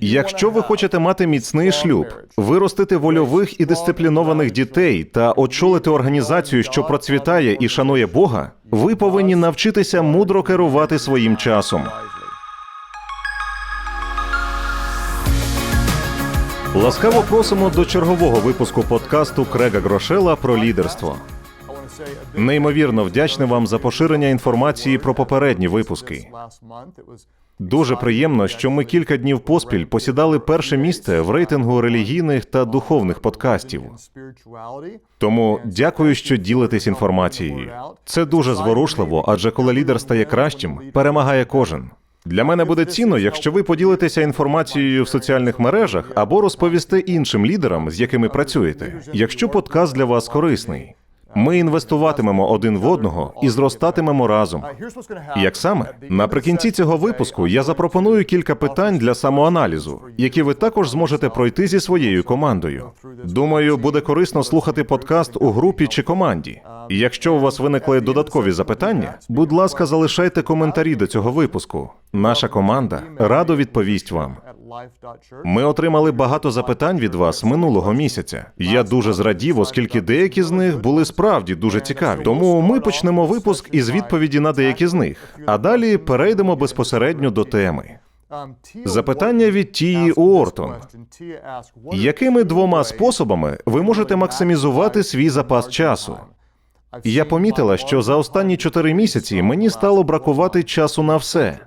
Якщо ви хочете мати міцний шлюб, виростити вольових і дисциплінованих дітей та очолити організацію, що процвітає і шанує Бога, ви повинні навчитися мудро керувати своїм часом. Ласкаво просимо до чергового випуску подкасту Крега Грошела про лідерство. Неймовірно вдячний вам за поширення інформації про попередні випуски. Дуже приємно, що ми кілька днів поспіль посідали перше місце в рейтингу релігійних та духовних подкастів. Тому дякую, що ділитесь інформацією. Це дуже зворушливо, адже коли лідер стає кращим, перемагає кожен. Для мене буде цінно, якщо ви поділитеся інформацією в соціальних мережах або розповісте іншим лідерам, з якими працюєте, якщо подкаст для вас корисний. Ми інвестуватимемо один в одного і зростатимемо разом. Як саме наприкінці цього випуску я запропоную кілька питань для самоаналізу, які ви також зможете пройти зі своєю командою. Думаю, буде корисно слухати подкаст у групі чи команді. Якщо у вас виникли додаткові запитання, будь ласка, залишайте коментарі до цього випуску. Наша команда радо відповість вам. Ми отримали багато запитань від вас минулого місяця. Я дуже зрадів, оскільки деякі з них були справді дуже цікаві. Тому ми почнемо випуск із відповіді на деякі з них, а далі перейдемо безпосередньо до теми. Запитання від Тії Уортон. Якими двома способами ви можете максимізувати свій запас часу? Я помітила, що за останні чотири місяці мені стало бракувати часу на все.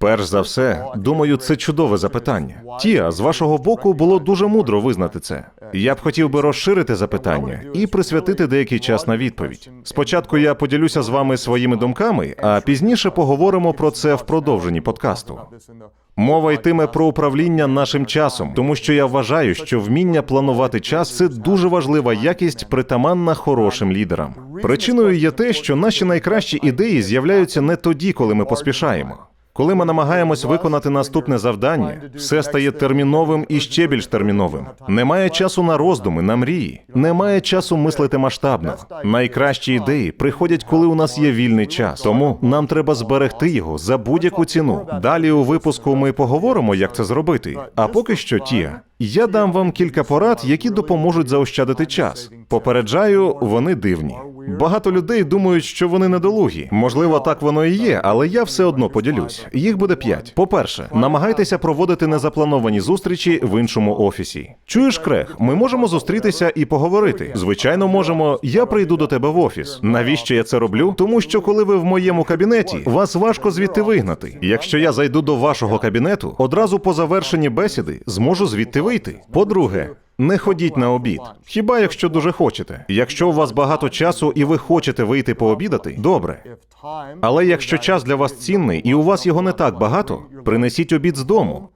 Перш за все, думаю, це чудове запитання. Тія, з вашого боку, було дуже мудро визнати це. Я б хотів би розширити запитання і присвятити деякий час на відповідь. Спочатку я поділюся з вами своїми думками, а пізніше поговоримо про це в продовженні подкасту. Мова йтиме про управління нашим часом, тому що я вважаю, що вміння планувати час це дуже важлива якість, притаманна хорошим лідерам. Причиною є те, що наші найкращі ідеї з'являються не тоді, коли ми поспішаємо. Коли ми намагаємось виконати наступне завдання, все стає терміновим і ще більш терміновим. Немає часу на роздуми, на мрії, немає часу мислити масштабно. Найкращі ідеї приходять, коли у нас є вільний час. Тому нам треба зберегти його за будь-яку ціну. Далі у випуску ми поговоримо, як це зробити. А поки що, Тія, я дам вам кілька порад, які допоможуть заощадити час. Попереджаю, вони дивні. Багато людей думають, що вони недолугі. Можливо, так воно і є, але я все одно поділюсь. Їх буде п'ять. По-перше, намагайтеся проводити незаплановані зустрічі в іншому офісі. Чуєш, Крег, ми можемо зустрітися і поговорити. Звичайно, можемо. Я прийду до тебе в офіс. Навіщо я це роблю? Тому що коли ви в моєму кабінеті, вас важко звідти вигнати. Якщо я зайду до вашого кабінету, одразу по завершенні бесіди зможу звідти вийти. По-друге. Не ходіть на обід, хіба якщо дуже хочете. Якщо у вас багато часу і ви хочете вийти пообідати, добре. Але якщо час для вас цінний і у вас його не так багато, принесіть обід з дому,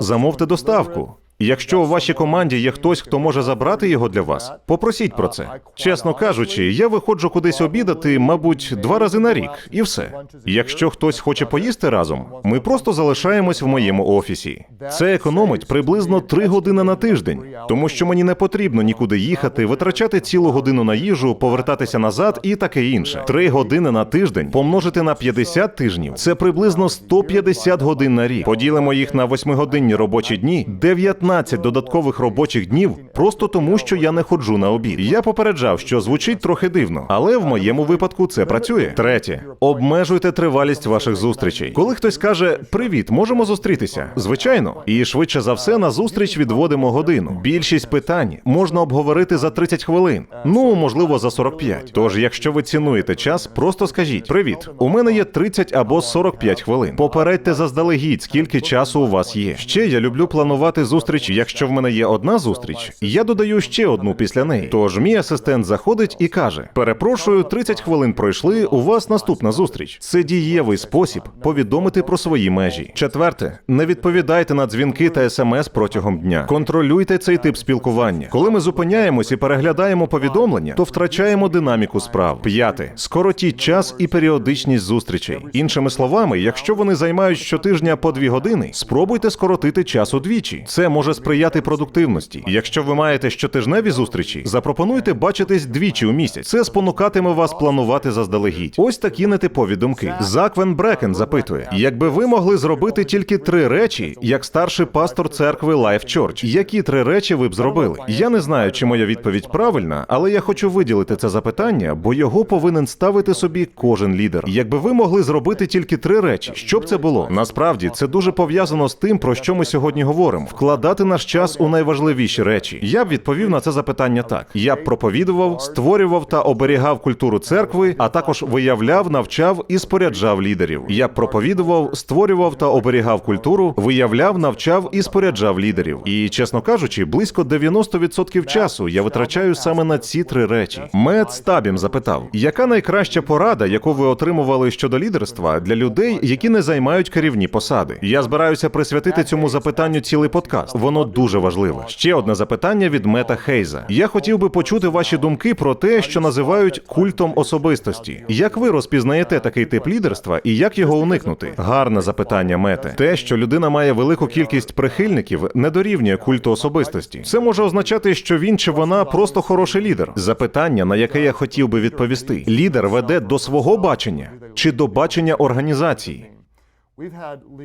замовте доставку. Якщо у вашій команді є хтось, хто може забрати його для вас, попросіть про це. Чесно кажучи, я виходжу кудись обідати, мабуть, два рази на рік, і все. Якщо хтось хоче поїсти разом, ми просто залишаємось в моєму офісі. Це економить приблизно три години на тиждень, тому що мені не потрібно нікуди їхати, витрачати цілу годину на їжу, повертатися назад і таке інше. Три години на тиждень помножити на 50 тижнів це приблизно 150 годин на рік. Поділимо їх на восьмигодинні робочі дні, 19 додаткових робочих днів просто тому, що я не ходжу на обід. Я попереджав, що звучить трохи дивно, але в моєму випадку це працює. Третє, обмежуйте тривалість ваших зустрічей. Коли хтось каже Привіт, можемо зустрітися. Звичайно, і швидше за все на зустріч відводимо годину. Більшість питань можна обговорити за 30 хвилин, ну можливо за 45. Тож, якщо ви цінуєте час, просто скажіть Привіт, у мене є 30 або 45 хвилин. Попередьте заздалегідь, скільки часу у вас є. Ще я люблю планувати зустріч. Якщо в мене є одна зустріч, я додаю ще одну після неї. Тож мій асистент заходить і каже: Перепрошую, 30 хвилин пройшли. У вас наступна зустріч. Це дієвий спосіб повідомити про свої межі. Четверте, не відповідайте на дзвінки та смс протягом дня. Контролюйте цей тип спілкування. Коли ми зупиняємось і переглядаємо повідомлення, то втрачаємо динаміку справ. П'яте, скоротіть час і періодичність зустрічей. Іншими словами, якщо вони займають щотижня по дві години, спробуйте скоротити час удвічі. Це може може сприяти продуктивності. Якщо ви маєте щотижневі зустрічі, запропонуйте бачитись двічі у місяць. Це спонукатиме вас планувати заздалегідь. Ось такі нетипові думки. Зак Вен Брекен запитує: якби ви могли зробити тільки три речі, як старший пастор церкви Life Church, які три речі ви б зробили? Я не знаю, чи моя відповідь правильна, але я хочу виділити це запитання, бо його повинен ставити собі кожен лідер. Якби ви могли зробити тільки три речі, що б це було? Насправді це дуже пов'язано з тим, про що ми сьогодні говоримо: вкладати наш час у найважливіші речі. Я б відповів на це запитання так: я б проповідував, створював та оберігав культуру церкви, а також виявляв, навчав і споряджав лідерів. Я б проповідував, створював та оберігав культуру, виявляв, навчав і споряджав лідерів. І чесно кажучи, близько 90% часу я витрачаю саме на ці три речі. Мед Стабім запитав, яка найкраща порада, яку ви отримували щодо лідерства для людей, які не займають керівні посади? Я збираюся присвятити цьому запитанню цілий подкаст. Воно дуже важливе. Ще одне запитання від Мета Хейза. Я хотів би почути ваші думки про те, що називають культом особистості. Як ви розпізнаєте такий тип лідерства і як його уникнути? Гарне запитання, Мете. Те, що людина має велику кількість прихильників, не дорівнює культу особистості. Це може означати, що він чи вона просто хороший лідер. Запитання, на яке я хотів би відповісти: лідер веде до свого бачення чи до бачення організації?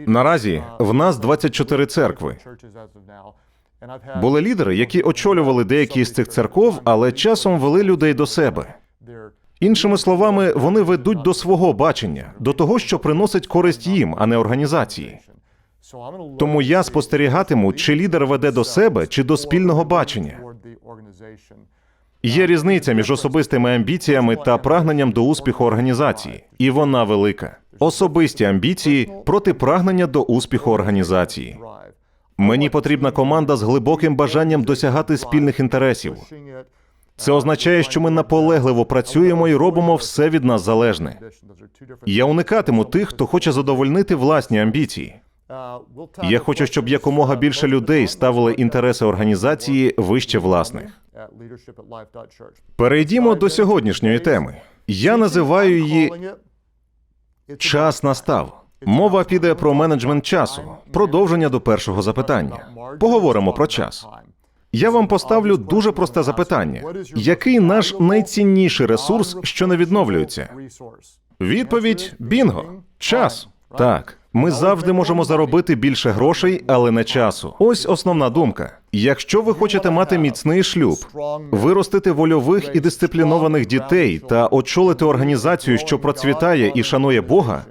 Наразі в нас 24 церкви. Були лідери, які очолювали деякі з цих церков, але часом вели людей до себе. Іншими словами, вони ведуть до свого бачення, до того, що приносить користь їм, а не організації. Тому я спостерігатиму, чи лідер веде до себе, чи до спільного бачення. Є різниця між особистими амбіціями та прагненням до успіху організації, і вона велика. Особисті амбіції проти прагнення до успіху організації. Мені потрібна команда з глибоким бажанням досягати спільних інтересів. Це означає, що ми наполегливо працюємо і робимо все від нас залежне. Я уникатиму тих, хто хоче задовольнити власні амбіції. Я хочу, щоб якомога більше людей ставили інтереси організації вище власних. Перейдімо до сьогоднішньої теми. Я називаю її час настав. Мова піде про менеджмент часу. Продовження до першого запитання. Поговоримо про час. Я вам поставлю дуже просте запитання: який наш найцінніший ресурс, що не відновлюється? Відповідь бінго. Час. Так. Ми завжди можемо заробити більше грошей, але не часу. Ось основна думка. Якщо ви хочете мати міцний шлюб, виростити вольових і дисциплінованих дітей та очолити організацію, що процвітає і шанує Бога,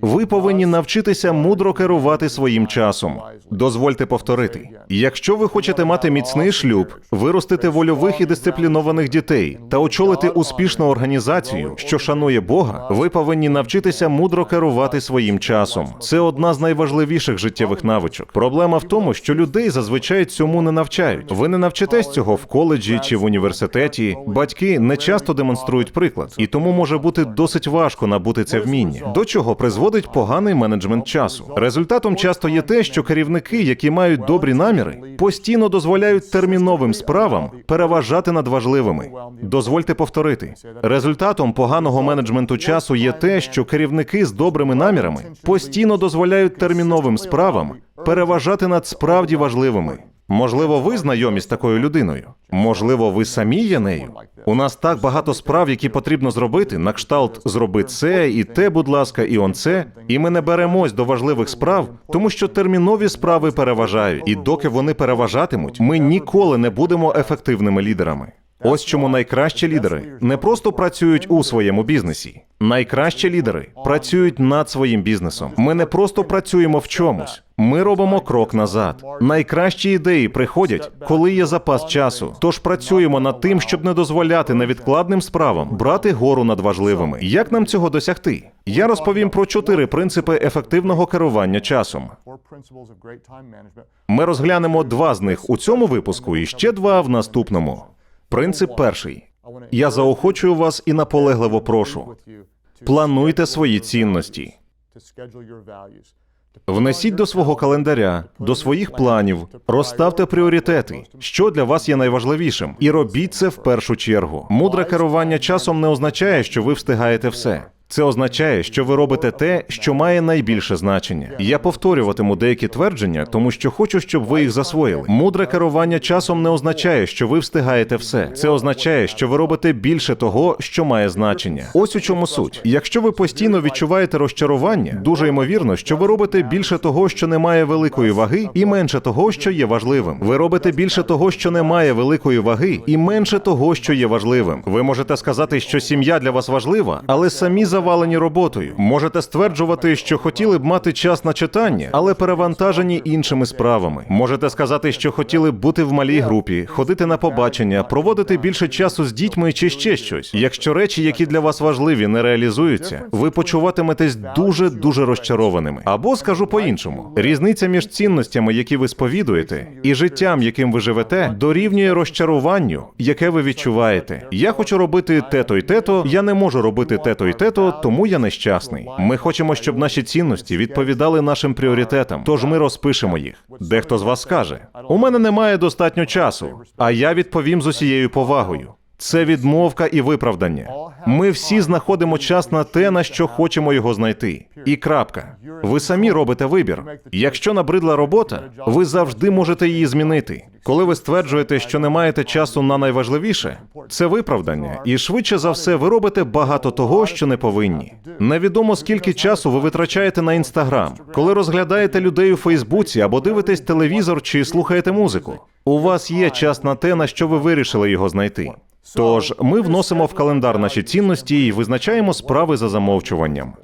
ви повинні навчитися мудро керувати своїм часом. Дозвольте повторити: якщо ви хочете мати міцний шлюб, виростити вольових і дисциплінованих дітей та очолити успішну організацію, що шанує Бога, ви повинні навчитися мудро керувати своїм часом. Це одна з найважливіших життєвих навичок. Проблема в тому, що людей зазвичай цьому не навчають. Ви не навчитесь цього в коледжі чи в університеті. Батьки не часто демонструють приклад, і тому може бути досить важко набути це вміння. До чого призводить поганий менеджмент часу. Результатом часто є те, що керівники, які мають добрі наміри, постійно дозволяють терміновим справам переважати над важливими. Дозвольте повторити. Результатом поганого менеджменту часу є те, що керівники з добрими намірами постійно дозволяють терміновим справам переважати над справді важливими. Можливо, ви знайомі з такою людиною. Можливо, ви самі є нею. У нас так багато справ, які потрібно зробити. На кшталт зроби це і те, будь ласка, і он це. І ми не беремось до важливих справ, тому що термінові справи переважають. І доки вони переважатимуть, ми ніколи не будемо ефективними лідерами. Ось чому найкращі лідери не просто працюють у своєму бізнесі. Найкращі лідери працюють над своїм бізнесом. Ми не просто працюємо в чомусь. Ми робимо крок назад. Найкращі ідеї приходять, коли є запас часу. Тож працюємо над тим, щоб не дозволяти невідкладним справам брати гору над важливими. Як нам цього досягти? Я розповім про чотири принципи ефективного керування часом. Ми розглянемо два з них у цьому випуску і ще два в наступному. Принцип перший. Я заохочую вас і наполегливо прошу. Плануйте свої цінності. Внесіть до свого календаря, до своїх планів, розставте пріоритети, що для вас є найважливішим, і робіть це в першу чергу. Мудре керування часом не означає, що ви встигаєте все. Це означає, що ви робите те, що має найбільше значення. Я повторюватиму деякі твердження, тому що хочу, щоб ви їх засвоїли. Мудре керування часом не означає, що ви встигаєте все. Це означає, що ви робите більше того, що має значення. Ось у чому суть. Якщо ви постійно відчуваєте розчарування, дуже ймовірно, що ви робите більше того, що не має великої ваги, і менше того, що є важливим. Ви робите більше того, що не має великої ваги, і менше того, що є важливим. Ви можете сказати, що сім'я для вас важлива, але самі завалені роботою. Можете стверджувати, що хотіли б мати час на читання, але перевантажені іншими справами. Можете сказати, що хотіли б бути в малій групі, ходити на побачення, проводити більше часу з дітьми чи ще щось. Якщо речі, які для вас важливі, не реалізуються, ви почуватиметесь дуже дуже розчарованими. Або скажу по-іншому: різниця між цінностями, які ви сповідуєте, і життям, яким ви живете, дорівнює розчаруванню, яке ви відчуваєте. Я хочу робити те-то й те-то, я не можу робити те-то й те-то, тому я нещасний. Ми хочемо, щоб наші цінності відповідали нашим пріоритетам, тож ми розпишемо їх. Дехто з вас скаже: у мене немає достатньо часу, а я відповім з усією повагою. Це відмовка і виправдання. Ми всі знаходимо час на те, на що хочемо його знайти. І крапка. Ви самі робите вибір. Якщо набридла робота, ви завжди можете її змінити. Коли ви стверджуєте, що не маєте часу на найважливіше, це виправдання, і швидше за все ви робите багато того, що не повинні. Невідомо скільки часу ви витрачаєте на інстаграм, коли розглядаєте людей у Фейсбуці або дивитесь телевізор чи слухаєте музику. У вас є час на те, на що ви вирішили його знайти. Тож ми вносимо в календар наші цінності і визначаємо справи за замовчуванням.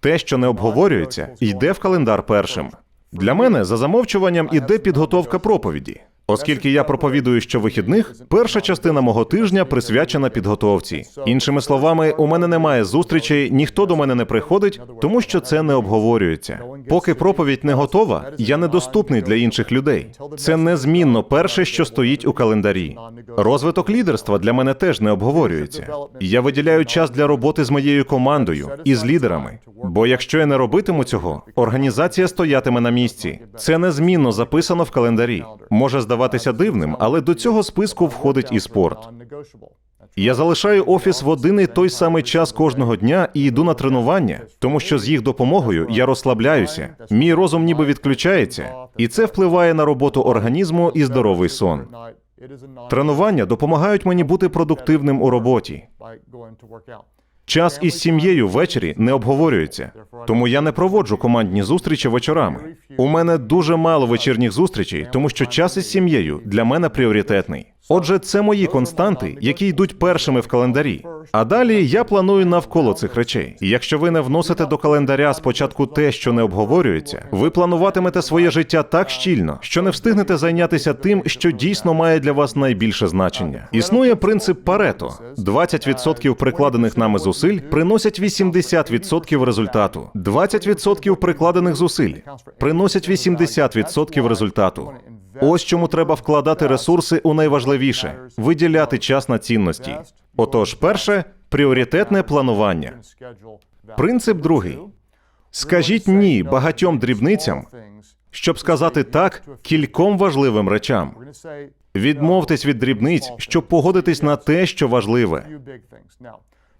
Те, що не обговорюється, йде в календар першим. Для мене за замовчуванням іде підготовка проповіді. Оскільки я проповідую щовихідних, перша частина мого тижня присвячена підготовці. Іншими словами, у мене немає зустрічей, ніхто до мене не приходить, тому що це не обговорюється. Поки проповідь не готова, я недоступний для інших людей. Це незмінно перше, що стоїть у календарі. Розвиток лідерства для мене теж не обговорюється. Я виділяю час для роботи з моєю командою і з лідерами. Бо якщо я не робитиму цього, організація стоятиме на місці. Це незмінно записано в календарі. Може здаватися дивним, але до цього списку входить і спорт. Я залишаю офіс в один і той самий час кожного дня і йду на тренування, тому що з їх допомогою я розслабляюся. Мій розум ніби відключається, і це впливає на роботу організму і здоровий сон. Тренування допомагають мені бути продуктивним у роботі. Час із сім'єю ввечері не обговорюється, тому я не проводжу командні зустрічі вечорами. У мене дуже мало вечірніх зустрічей, тому що час із сім'єю для мене пріоритетний. Отже, це мої константи, які йдуть першими в календарі. А далі я планую навколо цих речей. І Якщо ви не вносите до календаря спочатку те, що не обговорюється, ви плануватимете своє життя так щільно, що не встигнете зайнятися тим, що дійсно має для вас найбільше значення. Існує принцип Парето: 20% прикладених нами зусиль приносять 80% результату. 20% прикладених зусиль приносять 80% результату. Ось чому треба вкладати ресурси у найважливіше виділяти час на цінності. Отож, перше пріоритетне планування. Принцип другий: скажіть ні багатьом дрібницям, щоб сказати так кільком важливим речам. Відмовтесь від дрібниць, щоб погодитись на те, що важливе.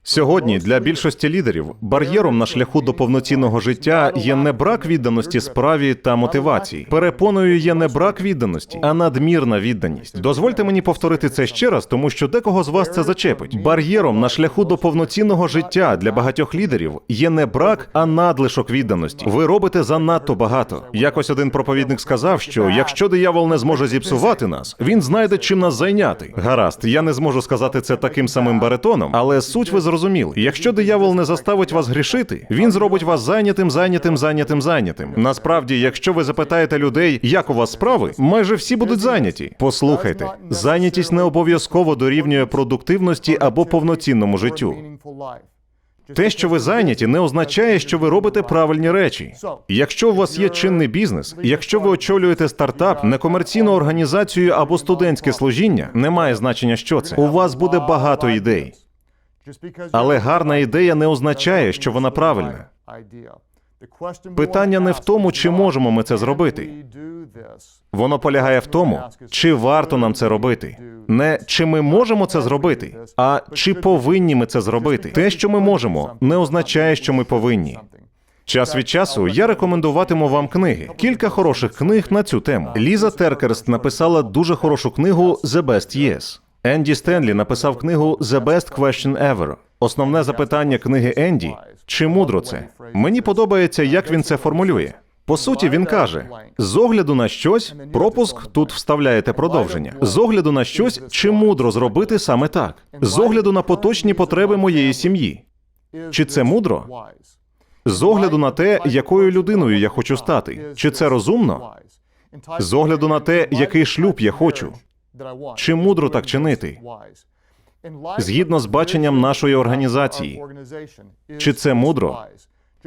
Сьогодні для більшості лідерів бар'єром на шляху до повноцінного життя є не брак відданості справі та мотивації. Перепоною є не брак відданості, а надмірна відданість. Дозвольте мені повторити це ще раз, тому що декого з вас це зачепить. Бар'єром на шляху до повноцінного життя для багатьох лідерів є не брак, а надлишок відданості. Ви робите занадто багато. Якось один проповідник сказав, що якщо диявол не зможе зіпсувати нас, він знайде чим нас зайняти. Гаразд, я не зможу сказати це таким самим баритоном, але суть ви зрозуміли. Якщо диявол не заставить вас грішити, він зробить вас зайнятим, зайнятим, зайнятим, зайнятим. Насправді, якщо ви запитаєте людей, як у вас справи, майже всі будуть зайняті. Послухайте, зайнятість не обов'язково дорівнює продуктивності або повноцінному життю. Те, що ви зайняті, не означає, що ви робите правильні речі. Якщо у вас є чинний бізнес, якщо ви очолюєте стартап, некомерційну організацію або студентське служіння, немає значення, що це. У вас буде багато ідей. Але гарна ідея не означає, що вона правильна. Питання не в тому, чи можемо ми це зробити. Воно полягає в тому, чи варто нам це робити. Не чи ми можемо це зробити, а чи повинні ми це зробити. Те, що ми можемо, не означає, що ми повинні. Час від часу я рекомендуватиму вам книги. Кілька хороших книг на цю тему. Ліза Теркерст написала дуже хорошу книгу «The Best Yes». Енді Стенлі написав книгу «The Best Question Ever». Основне запитання книги Енді чи мудро це? Мені подобається, як він це формулює. По суті, він каже: з огляду на щось, пропуск тут вставляєте продовження. З огляду на щось, чи мудро зробити саме так? З огляду на поточні потреби моєї сім'ї. Чи це мудро? З огляду на те, якою людиною я хочу стати, чи це розумно? З огляду на те, який шлюб я хочу, чи мудро так чинити? Згідно з баченням нашої організації, чи це мудро?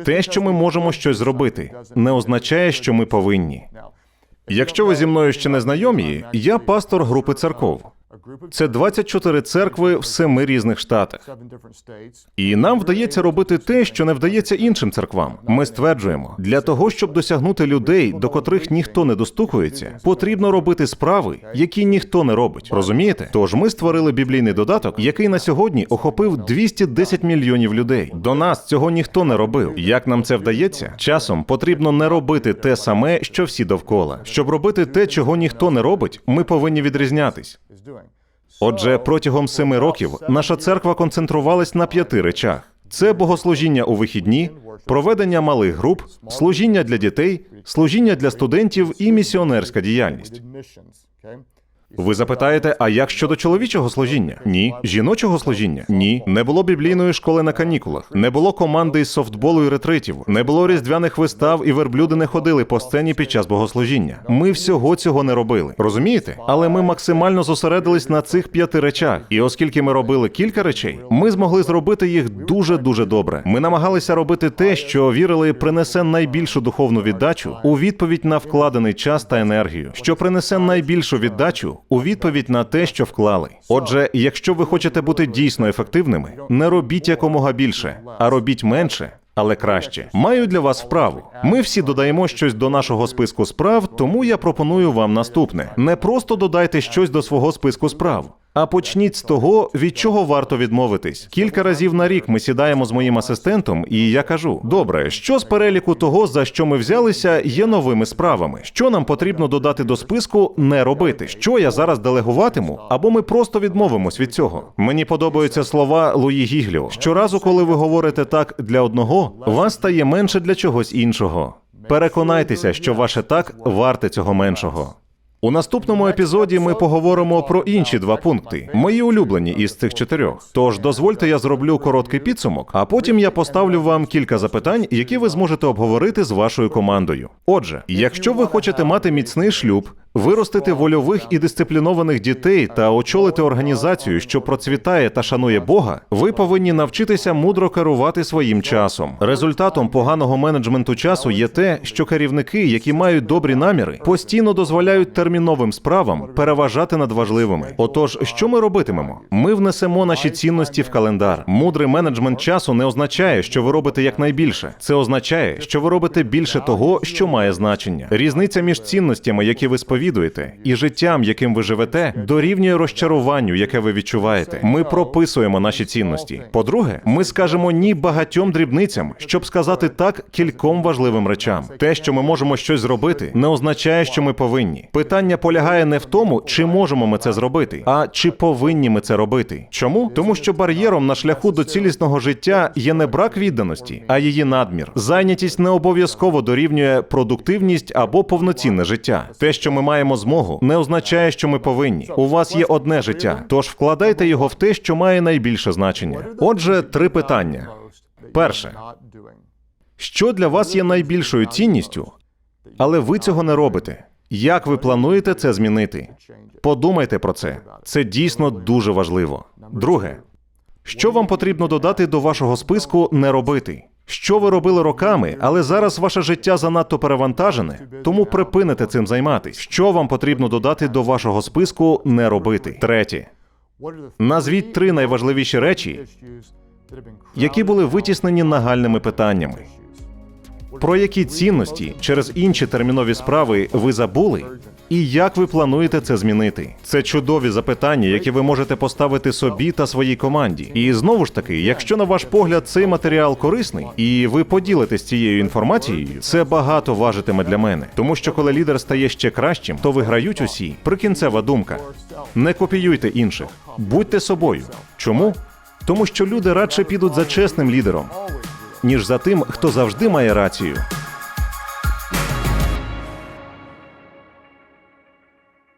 Те, що ми можемо щось зробити, не означає, що ми повинні. Якщо ви зі мною ще не знайомі, я пастор групи церков. Це 24 церкви в семи різних штатах. І нам вдається робити те, що не вдається іншим церквам. Ми стверджуємо, для того, щоб досягнути людей, до котрих ніхто не достукується, потрібно робити справи, які ніхто не робить. Розумієте? Тож ми створили біблійний додаток, який на сьогодні охопив 210 мільйонів людей. До нас цього ніхто не робив. Як нам це вдається? Часом потрібно не робити те саме, що всі довкола. Щоб робити те, чого ніхто не робить, ми повинні відрізнятись. Отже, протягом семи років наша церква концентрувалась на п'яти речах: це богослужіння у вихідні, проведення малих груп, служіння для дітей, служіння для студентів і місіонерська діяльність. Ви запитаєте, а як щодо чоловічого служіння? Ні. Жіночого служіння? Ні. Не було біблійної школи на канікулах, не було команди із софтболу і ретритів, не було різдвяних вистав, і верблюди не ходили по сцені під час богослужіння. Ми всього цього не робили. Розумієте? Але ми максимально зосередились на цих п'яти речах. І оскільки ми робили кілька речей, ми змогли зробити їх дуже дуже добре. Ми намагалися робити те, що вірили, принесе найбільшу духовну віддачу у відповідь на вкладений час та енергію, що принесе найбільшу віддачу у відповідь на те, що вклали. Отже, якщо ви хочете бути дійсно ефективними, не робіть якомога більше, а робіть менше. Але краще маю для вас вправу. Ми всі додаємо щось до нашого списку справ, тому я пропоную вам наступне: не просто додайте щось до свого списку справ. А почніть з того, від чого варто відмовитись. Кілька разів на рік ми сідаємо з моїм асистентом, і я кажу: добре, що з переліку того, за що ми взялися, є новими справами. Що нам потрібно додати до списку не робити? Що я зараз делегуватиму? Або ми просто відмовимось від цього. Мені подобаються слова Луї Гігліо. Щоразу, коли ви говорите так для одного, вас стає менше для чогось іншого. Переконайтеся, що ваше так варте цього меншого. У наступному епізоді ми поговоримо про інші два пункти, мої улюблені із цих чотирьох. Тож дозвольте, я зроблю короткий підсумок, а потім я поставлю вам кілька запитань, які ви зможете обговорити з вашою командою. Отже, якщо ви хочете мати міцний шлюб, виростити вольових і дисциплінованих дітей та очолити організацію, що процвітає та шанує Бога, ви повинні навчитися мудро керувати своїм часом. Результатом поганого менеджменту часу є те, що керівники, які мають добрі наміри, постійно дозволяють терміновим справам переважати над важливими. Отож, що ми робитимемо? Ми внесемо наші цінності в календар. Мудрий менеджмент часу не означає, що ви робите якнайбільше. Це означає, що ви робите більше того, що має значення. Різниця між цінностями, які ви сповідуєте, і життям, яким ви живете, дорівнює розчаруванню, яке ви відчуваєте. Ми прописуємо наші цінності. По-друге, ми скажемо ні багатьом дрібницям, щоб сказати так кільком важливим речам. Те, що ми можемо щось зробити, не означає, що ми повинні. Питання полягає не в тому, чи можемо ми це зробити, а чи повинні ми це робити. Чому? Тому що бар'єром на шляху до цілісного життя є не брак відданості, а її надмір. Зайнятість не обов'язково дорівнює продуктивність або повноцінне життя. Те, що ми маємо змогу, не означає, що ми повинні. У вас є одне життя, тож вкладайте його в те, що має найбільше значення. Отже, три питання. Перше, що для вас є найбільшою цінністю, але ви цього не робите. Як ви плануєте це змінити? Подумайте про це. Це дійсно дуже важливо. Друге, що вам потрібно додати до вашого списку не робити? Що ви робили роками, але зараз ваше життя занадто перевантажене, тому припините цим займатись. Що вам потрібно додати до вашого списку не робити? Третє. Назвіть три найважливіші речі, які були витіснені нагальними питаннями. Про які цінності через інші термінові справи ви забули? І як ви плануєте це змінити? Це чудові запитання, які ви можете поставити собі та своїй команді. І знову ж таки, якщо на ваш погляд цей матеріал корисний, і ви поділитесь цією інформацією, це багато важитиме для мене. Тому що коли лідер стає ще кращим, то виграють усі. Прикінцева думка. Не копіюйте інших, будьте собою. Чому? Тому що люди радше підуть за чесним лідером, ніж за тим, хто завжди має рацію.